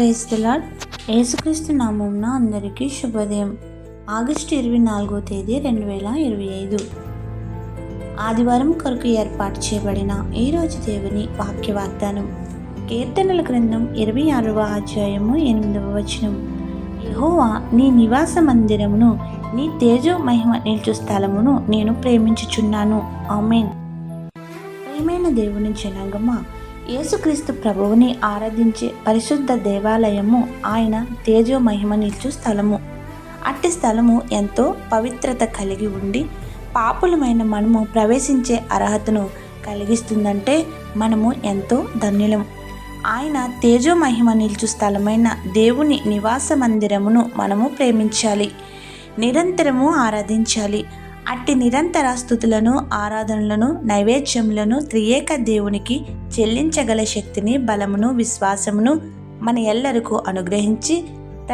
Praise the యేసుక్రీస్తు నామంన అందరికీ శుభోదయం. ఆగస్టు ఇరవై నాలుగో తేదీ రెండు వేల ఇరవై ఐదు. ఆదివారం కొరకు ఏర్పాటు చేయబడిన ఈ రోజు దేవుని వాక్య వాగ్దానం కీర్తనల గ్రంథం ఇరవై ఆరవ అధ్యాయము ఎనిమిదవ వచనం. యహోవా నీ నివాస మందిరమును నీ తేజో మహిమ నిల్చు స్థలమును నేను ప్రేమించుచున్నాను. ఆమెన్. ప్రేమైన దేవుని జనాంగమా యేసుక్రీస్తు ప్రభువుని ఆరాధించే పరిశుద్ధ దేవాలయము ఆయన తేజో మహిమ నిల్చు స్థలము. అట్టి స్థలము ఎంతో పవిత్రత కలిగి ఉండి పాపులమైన మనము ప్రవేశించే అర్హతను కలిగిస్తుందంటే మనము ఎంతో ధన్యులం. ఆయన తేజో మహిమ నిల్చు స్థలమైన దేవుని నివాస మందిరమును మనము ప్రేమించాలి. నిరంతరము ఆరాధించాలి. అట్టి నిరంతర స్థుతులను ఆరాధనలను నైవేద్యములను త్రియేక దేవునికి చెల్లించగల శక్తిని బలమును విశ్వాసమును మన ఎల్లరకు అనుగ్రహించి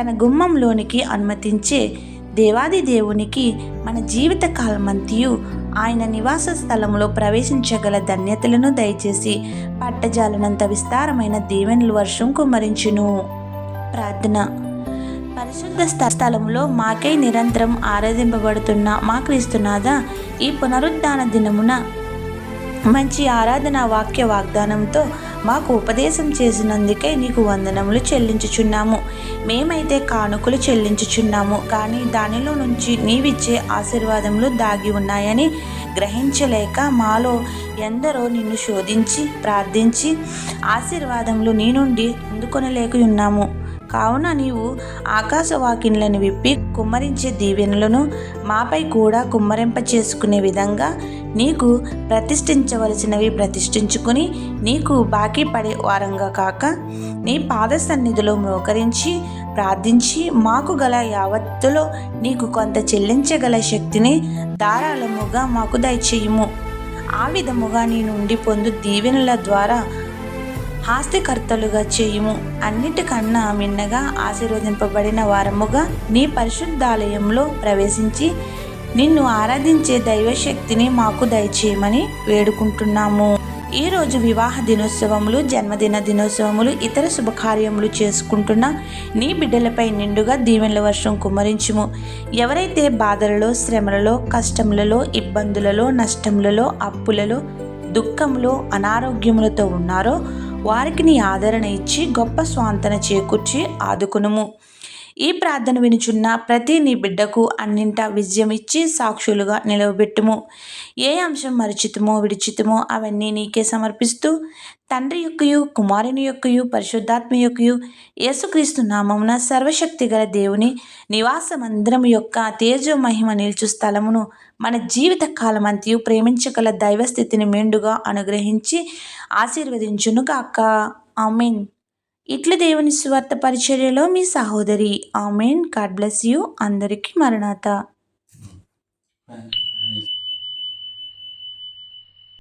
తన గుమ్మంలోనికి అనుమతించే దేవాది దేవునికి మన జీవిత కాలమంతియు ఆయన నివాస స్థలంలో ప్రవేశించగల ధన్యతలను దయచేసి పట్టజాలనంత విస్తారమైన దీవెనలు వర్షం కుమ్మరించును. ప్రార్థన. పరిశుద్ధ స్థలంలో మాకై నిరంతరం ఆరాధింపబడుతున్న మా క్రీస్తునాథ ఈ పునరుద్ధాన దినమున మంచి ఆరాధన వాక్య వాగ్దానంతో మాకు ఉపదేశం చేసినందుకే నీకు వందనములు చెల్లించుచున్నాము. మేమైతే కానుకలు చెల్లించుచున్నాము. కానీ దానిలో నుంచి నీవిచ్చే ఆశీర్వాదములు దాగి ఉన్నాయని గ్రహించలేక మాలో ఎందరో నిన్ను శోధించి ప్రార్థించి ఆశీర్వాదములు నీ నుండి అందుకొనలేక ఉన్నాము. కావున నీవు ఆకాశవాకిన్లను విప్పి కుమ్మరించే దీవెనలను మాపై కూడా కుమ్మరింప చేసుకునే విధంగా నీకు ప్రతిష్ఠించవలసినవి ప్రతిష్ఠించుకుని నీకు బాకీ పడే వారంగా కాక నీ పాద సన్నిధిలో మోకరించి ప్రార్థించి మాకు గల యావత్తులో నీకు కొంత చెల్లించగల శక్తిని ధారాళముగా మాకు దయచేయము. ఆ విధముగా నీ నుండి పొందు దీవెనల ద్వారా ఆస్తికర్తలుగా చేయుము. అన్నిటికన్నా మిన్నగా ఆశీర్వదింపబడిన వారముగా నీ పరిశుద్ధాలయంలో ప్రవేశించి నిన్ను ఆరాధించే దైవశక్తిని మాకు దయచేయమని వేడుకుంటున్నాము. ఈరోజు వివాహ దినోత్సవములు జన్మదిన దినోత్సవములు ఇతర శుభకార్యములు చేసుకుంటున్న నీ బిడ్డలపై నిండుగా దీవెనల వర్షం కుమరించుము ఎవరైతే బాధలలో శ్రమలలో కష్టములలో ఇబ్బందులలో నష్టములలో అప్పులలో దుఃఖంలో అనారోగ్యములతో ఉన్నారో వారికి నీ ఆదరణ ఇచ్చి గొప్ప స్వాంతన చేకూర్చి ఆదుకునుము. ఈ ప్రార్థన వినుచున్న ప్రతి నీ బిడ్డకు అన్నింటా విజయం ఇచ్చి సాక్షులుగా నిలవబెట్టుము. ఏ అంశం మరిచితమో విడిచితమో అవన్నీ నీకే సమర్పిస్తూ తండ్రి యొక్కయు కుమారుని యొక్కయు పరిశుద్ధాత్మ యొక్కయు యేసుక్రీస్తు నామమున సర్వశక్తి గల దేవుని నివాస మందిరం యొక్క తేజో మహిమ నిల్చు స్థలమును మన జీవిత కాలమంతయు ప్రేమించగల దైవస్థితిని మెండుగా అనుగ్రహించి ఆశీర్వదించును కాక ఆమెన్. ఇట్లు దేవుని స్వార్థ పరిచర్యలో మీ సహోదరి. ఆమెన్. God bless you. అందరికీ మరణాత.